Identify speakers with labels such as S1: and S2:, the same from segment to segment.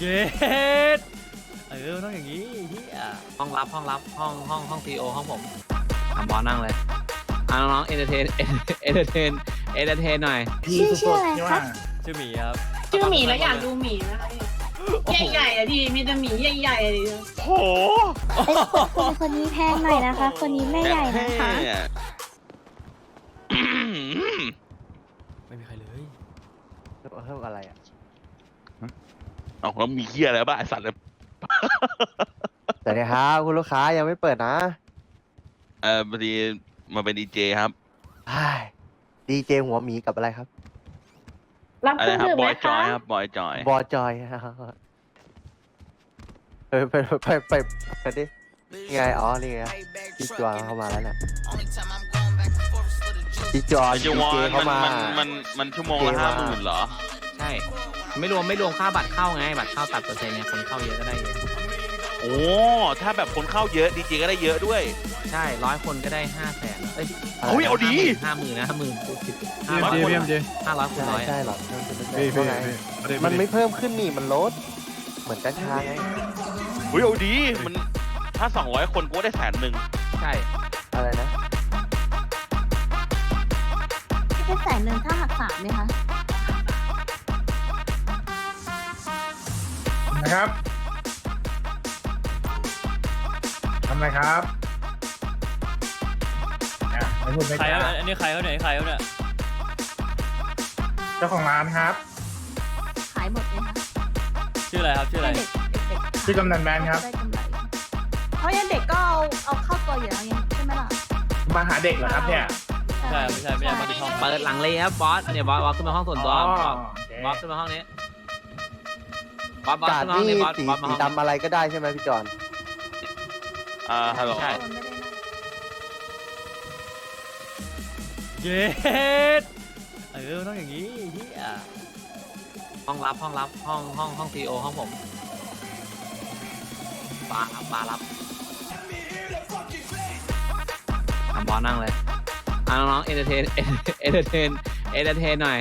S1: เย็ดเออมันต้องอย่างนี้เฮีย
S2: ห้องรับห้องรับห้องห้องห้องซีโอห้องผมทำบอสนั่งเลยอะน้องๆเอนเตอร์เทนเอนเตอร์เทนเอนเตอร์เทนหน่อย
S3: ชื่อชื่ออะไรคะ
S1: ชื่อหมีครับ
S4: ชื่อหมีแล้วอยากดูหมีนะคะพี่ใหญ่ๆอะพี่มีแต่หมีใหญ่ๆอะดิ
S5: โห
S3: คนคนนี้แพงหน่อยนะคะ คนนี้ไม่ใหญ่นะคะ
S5: เนี่ย
S1: ไม่มีใครเลย
S6: เพิ่มอะไรอะ
S5: เอาแล้วมีเฮียอะไรบ้างไอสัตว์เลย
S6: แต่เนี่ยครับคุณลูกค้ายังไม่เปิดนะ
S5: เออพอดีมาเป็นดีเจครับ
S6: ดีเจหัวหมีกับอะไรครับ
S4: รับ
S5: อะ
S4: เค
S5: ไร
S4: รื่อง
S5: ครับ
S4: ดื่ม
S5: บ
S4: ไห
S5: อ
S4: ม
S5: ยจอ
S4: คะ
S5: ยครับบอยจอย
S6: บอจอยเออไปไปไปไปดินี่ไงอ๋อนี่ไงพี่จวนเข้ามาแล้วน่ะพี่จวน
S5: ไอ
S6: ดี
S5: จวอ
S6: เจ
S5: น
S6: เข้า
S5: มัน
S6: มา
S5: มันมันมันชั่วโมง
S6: เก
S5: ละ
S6: ม
S5: ห้า
S6: มา
S5: หมื่นเหรอ
S2: ใช่ ไม่รวมไม่รวมค่าบัตรเข้าไง บัตรเข้าตัดเปอร์เซ็นต์เนี่ยคนเข้าเยอะก็ได้เยอะ
S5: โอ้ถ้าแบบคนเข้าเยอะดีเจก็ได้เยอะด้วย
S2: ใช่ร้อยคนก็ได้ห้าแสนเอ้ย
S5: เฮ้ยเอาดี
S2: ห้าหมื่นนะห้าหมื่นห้า
S5: พี่
S2: ร้อย
S5: เอ็ม
S2: คน
S5: เจ
S2: ห้าร้อยคูณ
S6: ใช่
S2: ร้อย
S6: ใช่
S2: อะ
S6: หรอมันเป็น
S7: พี่
S6: เพราะ
S7: พี่
S6: ไง
S7: พี่
S6: มันไม่เพิ่มขึ้นนี่มันลด เหมือนกัญชาไง
S5: เฮ้ยเอาดีมันถ้าสองร้อยคนกูก็ได้แสนหนึ่ง
S2: ใช่
S6: อะไรนะ
S3: แค่แสนหนึ่งถ้าหักสามไหมคะ
S7: นะครับทำไรครับอะไม่พูดไม่
S1: ใคร
S7: จา
S1: ครับอันนี้ใครเขาเนี่ยใครเขาเนี่ย
S7: เจ้าของร้านครับ
S3: ขายหมดไหมคะ
S1: ชื่ออะไรครับชื่ออะไร
S3: ให้เด็กเด็กๆ
S7: ชื่อกำนันแมนครับ
S3: ได้กำไรเพราะยังเด็กก็เอาเอาเข้าตัวอยู่แล้วไงใช่ไหมล่ะ
S7: มาหาเด็กเหรอครับเนี่ย
S1: ใช่ไม่ใช่ไม่ใช่มาที่ห้อง
S2: เปิดหลังเลยครับบอสเนี่ยบอสบอสขึ้นมาห้องส่วนตัว
S7: อ๋อบ
S2: อส
S7: โอเค
S2: บอสขึ้นมาห้องนี้ บอสบอส
S6: กาด
S2: ขึ้นมาห้อง
S6: นี่
S2: นี้บอส
S6: สี
S2: บอสมา
S6: สี
S2: ห้องนี้
S6: ดำอะไรก็ได้ใช่ไหมพี่จอน
S5: อ่าฮัลโหล
S2: ใช่
S3: คนไม่ได้นะ
S1: เย็ดเออมันต้องอย่างนี้เฮีย
S2: ห้องรับห้องรับห้องห้องห้องซีโอห้องผมบาร์ครับบาร์รับทำบอสนั่งเลยอะน้องๆเอนเตอร์เทนเอนเตอร์เทนเอนเตอร์เทนหน่อย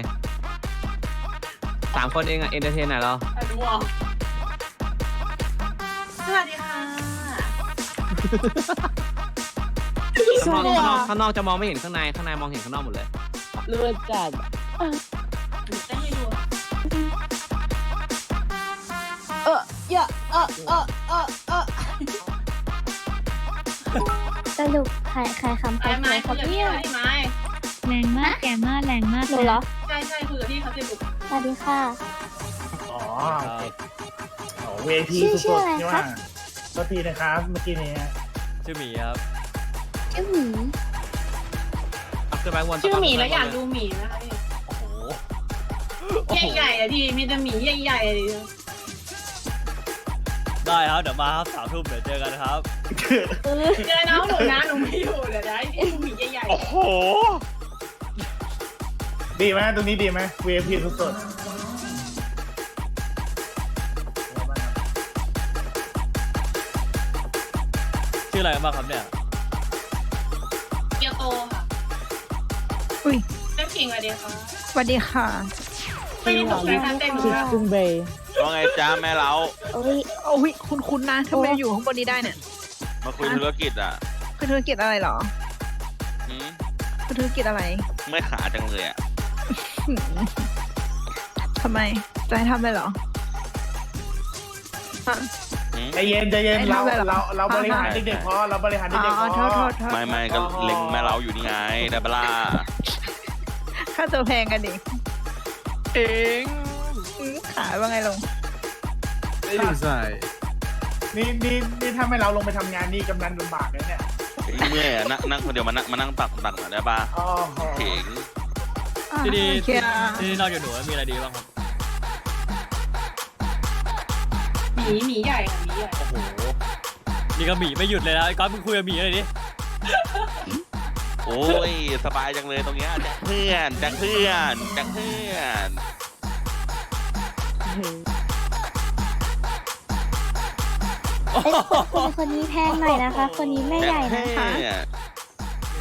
S2: สามคนเองอะเอนเตอร์เทนหน่อยเรา
S4: อะดูออกสวัสดีค่ะ
S2: ข้างนอกข้างนอกข้างนอกจะมองไม่เห็นข้างในข้างในมองเห็นข้างนอกหมดเลย
S4: เลือดจัดหนูเต้นให้ดูอะ
S3: เออเยอะเออเออเออเออสรุปขายขายคำ
S4: ไอ้
S3: ขาย
S4: ไม้
S3: ค
S4: คุย
S3: รับ
S4: กับพี่
S3: เนี่ย
S4: ไอ้ไม้
S8: แรงมากแกมากแรงมาก
S3: หนูเหรอ
S4: ใช่ใช่คุยกับพี่เขาสิลูก
S3: สวัสดีค่ะ
S7: อ๋อ
S1: ครับ
S7: โอ้ เวที
S3: ชื่อ
S7: สุด
S3: ชื่ออะไร
S7: ๆนี่
S3: ครั
S7: ว่า
S3: บ
S7: โทษทีนะครับเมื่อกี้นี้
S1: ชื่อหมีครับ
S3: ชื่อหมี
S2: เอาขึ้นไปวน
S4: ชื่อหมีแล้วอยากดูหมีนะคะพี่
S1: โอ้โหโอ้โห
S4: ใหญ่ๆอะพี่มีแต่หมีใหญ่ๆอะดิ
S1: ได้ครับเดี๋ยวมาครับสามทุ่มเดี๋ยวเจอกันนะครับ
S4: เจอน้องหนูนะหนูไม่อยู่เดี๋ยวได้พี่ดูหมีใหญ่ๆ
S5: โอ้โห
S7: ดีไหมตรงนี้ดีไหมเวทีสุด
S1: ชื่ ออะไรกันบ้างครับเนี่ย
S4: เกียวโตค่ะ
S8: อุ้ย
S4: เต้นผิงอะเดียวค่ะ
S8: สวัสดีค่ะ
S4: ไม่ได้ตกใจท่านเต้นหนูค่ะ
S8: จุงเบย์
S5: ว่าไงจ้าแม่เล้า
S3: โอ้ย
S8: โอ้ยคุณคุณนะทำไมอยู่ข้างบนนี้ได้เนี่ย
S5: มาคุยธุรกิจอะ
S8: คือธุรกิจอะไรเหรอ
S5: หืม
S8: คือธุรกิจอะไร
S5: เมื่อยขาจังเลยอะ
S8: หืมทำไมจะให้ทำอะไรเหรอฮะ
S5: หืม
S7: ๆ ใจเย็นใจเย็น
S8: ไอ้
S7: เรา
S8: ทำอะไรเหรอ
S7: เราเราบริหาร
S8: อ่า
S7: เด็กๆพอเราบริหาร
S8: อ๋
S7: เด็กๆพ
S8: อ
S7: อ
S8: โทษโทษโทษ
S5: ไม่ไม่ก็เล็งแม่เล้าอยู่นี่ไงได้ปะล่ะ
S8: ค่าตัวแพงกันดิ
S2: เอง
S8: อืมขายว่าไงลง
S7: ไม่ได้ใส่นี่นี่นี่ถ้าไม่เราลงไปทำงานนี่กำนันลำบากเลยเนี่ย
S5: เมื่อยอะนั่งนั่งคนเดียวมานั่งมานั่งตักตักหน่อยได้ปะ
S7: อ๋อ
S5: เข่ง
S8: อะ
S1: ที่นี่
S8: โอเคอะ
S1: ที่นี่นอกจากหนูแล้วมีอะไรดีบ้างครับ
S4: หมีหมีใหญ่ค่ะหมีใหญ่
S1: โอ้โหนี่ก็หมีไม่หยุดเลยนะไอ้ก๊อฟมึงคุยกับหมีเลยดิ
S5: โอ้ยสบายจังเลยตรงเนี้ยแจ็คเพื่อนแจ็คเพื่อนแจ็คเพื่อน
S3: คนคนนี้แพงหน่อยนะคะ คนนี้ไม่ใหญ่
S5: แจ็ค
S3: นะคะ
S5: เพื่อน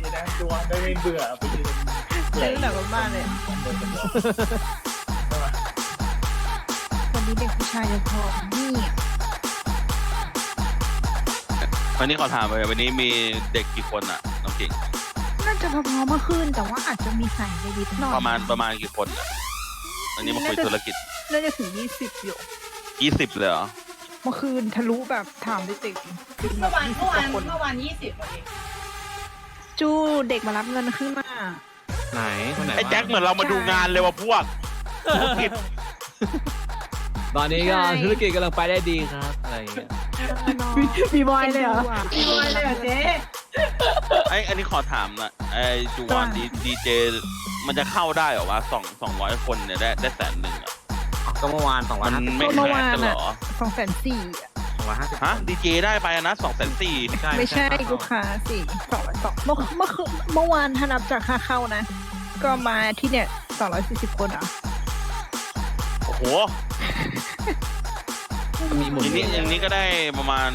S7: นี่นะดวงได้ไม่เบื่อไปยืน
S8: ซื้อหนังบ้านเลย
S3: ค น
S8: นี้เด็กผู้ชายจะพอนี่
S5: วันนี้ขอถามไปวันนี้มีเด็กกี่คนอะน้องกิ่ง
S8: น่าจะพอๆเมื่อคืนแต่ว่าอาจจะมีใส่ในดิบหน่อย
S5: ประมาณประมาณกี่คนอะวันนี้มาคุยธุรกิจ
S8: น่าจะถึงยี่สิบอยู่
S5: ยี่สิบเลยเหรอ
S8: เมื่อคืนทะลุแบบถามได้ติดติดแบ
S4: เมื่อบวาน
S8: ยี่สิ
S4: เมื่
S8: บ
S4: อกวาน
S8: ว่าคน
S4: เมื่อวานยี่สิบเอง
S8: จูเด็กมารับเงินขึ้นมา
S2: ไหนคนไหน
S5: ไอ้
S2: วะ
S5: แจ็คเหมือนเรามาดูงานเลยว่ะพวกธุรกิจ
S2: ตอนนี้ก็ธุรกิจกำลังไปได้ดีครับอะไรอย่างเงี้ย
S3: มีบอยเลยเหรอ
S4: พี่บอยเลยเหรอเจ๊
S5: ไอ้อันนี้ขอถามหน่อยไอ้จูวอนดีดีเจมันจะเข้าได้เหรอวะสองสองร้อยคนเนี่ยได้ได้แสนหนึ่งอะ
S2: อ๋อก็เมื่อวานสองร้อ
S5: มั
S2: ย
S5: น
S2: ห้าสิบ
S5: ไม่
S8: เมื่
S5: แค
S8: อ
S5: ร์
S8: วาน
S5: กันเหร
S8: อะ
S5: อ
S8: สองแสนสี่
S2: สองร้อยห้าสิบ
S5: ฮะดีเจได้ไปอะนะสองแสนสี่
S8: ไม่ใช่ลูกค้าสี่สองร้อยสองเมื่อเมื่อคืนเมื่อวานถ้านับจากค่าเข้านะ ก็มาที่เนี่ยสองร้อยสี่สิบคนอะ
S5: โอ้โห
S2: มีหมุน
S5: อย่างนี้อย่างนี้ก็ได้ประมาณ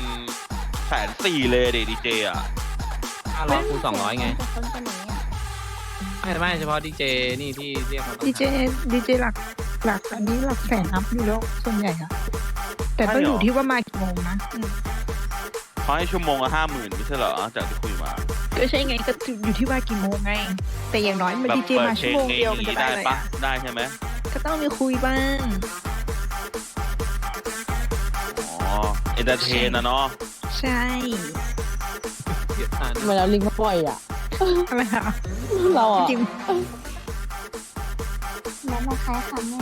S5: แสนสี่เลยเดดีเจอะ
S2: ห้าร้อยคูณสองร้อยไง
S3: แต่คนเป็นอย่างนี้อะ
S2: ไม่ไม่เฉพาะดีเจนี่ที่เรียกมา
S8: ดีเจดีเจหลักหลักอันนี้หลักแสนนับอยู่แล้วส่วนใหญ่อะแต่ต้องอยู่ที่ว่ามากี่โมงนะอืม
S5: เขาให้ชั่วโมงละห้าหมื่นไม่ใช่เหรอจากที่คุยมา
S8: ก็ใช่ไงก็อยู่ที่ว่ากี่โมงไง แต่อย่างน้อยมัน
S5: แบบ
S8: ดีเจ
S5: เปิด
S8: มา
S5: เพล
S8: ชั่ว
S5: ง
S8: โมง
S5: นี้
S8: เดียวมันจะได้
S5: ได้
S8: อะไร
S5: ปะ
S8: อะ
S5: ได้ใช่ไหม
S8: ก็ต้องมีคุยบ้าง
S5: อ๋อเอนเตอร์เทนนะเนาะ
S8: ใช่
S3: เหมือนเราลิงมาปล่อยอะ
S8: อะไรคะ
S3: เราอะ
S8: จริง
S3: แล้วมาคล้ายคำแม่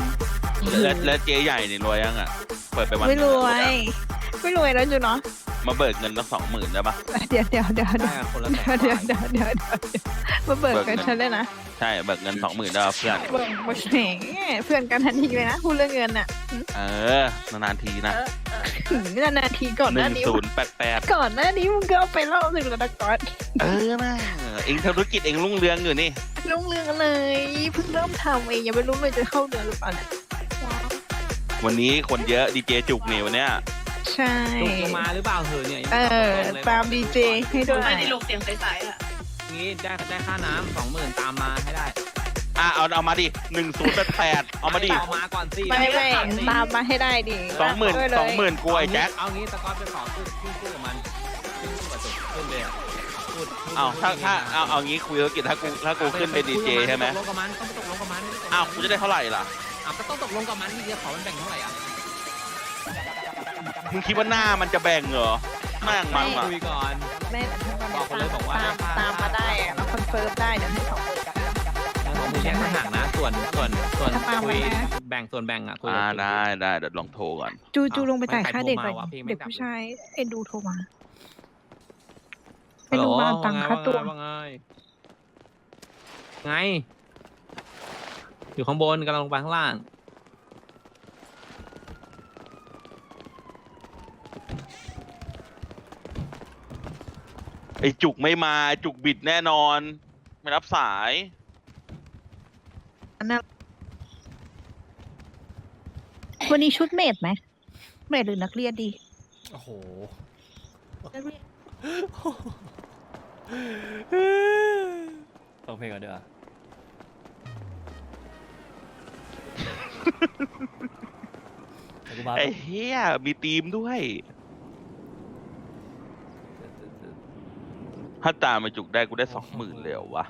S5: แล้วแล้วเจ๊ใหญ่นี่รวยยังอะ เปิดไปวันห
S8: ไม่
S5: นึ่ง
S8: รว
S5: อะ
S8: ยไม่รวยแล้วจูเนาะ
S5: มาเบิกเงินตั้งสองหมื่นได้ปะ
S8: เดี๋ยวเดี๋ยวเดี๋ยว
S2: ได้
S8: เดี๋ยว
S2: กันคนละแสน
S8: เดี๋ยวเดี๋ยวเดี๋ยวเดี๋ยวเดี๋ยวมาเบิกกันฉันเลยนะ
S5: ใช่เบิกเงินสองหมื่นได้ปะเพื่อน
S8: เบิกมาแหมเพื่อนกันทันทีเลยนะพูดเรื่องเงินอะ
S5: เออนานๆทีนะ
S8: ถึงนานๆทีก่อน
S5: ห
S8: หน้า
S5: นึ่ง
S8: นี้
S5: ศูนย์แปดแปด
S8: ก่อนหน้านี้มึงก็เอาไปเล่าถึงแล้วนะก่อน
S5: เออนะเองธุรกิจเองรุ่งเรืองอยู่นี่
S8: รุ่งเรืองเลยเพิ่งเริ่มทำเองยังไม่รู้เลยจะเข้าเดือนหรือเปล่าเนี่ย
S5: วันนี้คนเยอะดีเจจุกนี่วันเนี้ย
S8: ใช่
S2: ลุกลงมาหรือเปล่าเธอเนี่ยยัง
S8: เอ
S2: ไม่
S8: อ
S2: ตอบลงเลย
S8: ตามดีเจให้ด้วย
S4: ไม่ได้ลูกเสียงใสๆอะ
S2: งี้ได้ได้ค่าน้ำสองหมื่นตามมาให้ได้
S5: อะเอาเอามาดิหนึ่งศูนย์แปดแปดเอามาดิ
S2: เอามาก่อนสิ
S8: ไม่ไม่ตามมาให้ได้ดิ
S5: สองหมื่น
S8: ด้วยเลย
S5: สองหมื่นกลัวไอ้แจ็ค
S2: เอางี้ตะกอนไปขอขึ้นขึ้นขึ้นกับมันขึ้นขึ้นกับจุดขึ้นเลยอะพูดพูด
S5: เอาถ้าถ้า
S2: พูด
S5: เอาเอางี้คุยธุรกิจถ้ากูถ้ากูขึ้นเป็นดีเจใช่ไหม
S2: ตกลงกับมันต้องไปตกลงกับมัน
S5: อ้าวกูจะได้เท่าไหร่ล่ะ
S2: อ้าวก็ต้องตกลงกับมันที่จะขอมันแบ่งเท่าไหร่อะ
S5: มึงคิดว่าหน้ามันจะแบ่งเหรอแม่งมันอะ
S2: คุยก่อน
S8: แม่แต่ถ้ามัน
S2: บอกไปเลยบอกว่า
S8: ตามตามมาได้อะเราคอนเฟิร์มได้เดี๋ยวให้สองหมื่นกัน
S2: ของมึงแยกต่างหากนะ ส่วนส่วนส่วน
S8: ถ้าตาม
S2: คุย
S8: มานะ
S2: แบ่งส่วนแบ่งอะคุย
S5: อ่า
S2: กับ
S5: ได้ได้เดี๋ยวลองโทรก่อน
S8: จูจูลงไปจ่ายค่าเด็ก
S2: ใคร
S8: ก่อน
S2: โทรมาวะเพลงไม่
S8: เด็ก
S2: ดับ
S8: ผู้ชายเอ็นดูโทรมา
S2: ฮัลโหล
S8: ไปโรงพยาบาลตังค่าตัว
S2: ว่าไงไง อยู่ข้างบนกำลังลงไปข้างล่าง
S5: ไอ้จุกไม่มาจุกบิดแน่นอน ไม่รับสาย
S8: วันนี้ชุดเมดไหมเมดหรือนักเรียนดี
S1: โอ้โห
S8: นักเรียน
S1: ฟังเพลงก่อนเดี๋ยวาเดี๋ยวกูมา
S5: ไอ้เฮียมีทีมด้วย ถ้าตามไปจุกได้กูได้สองหมื่นเลยเหรอวะ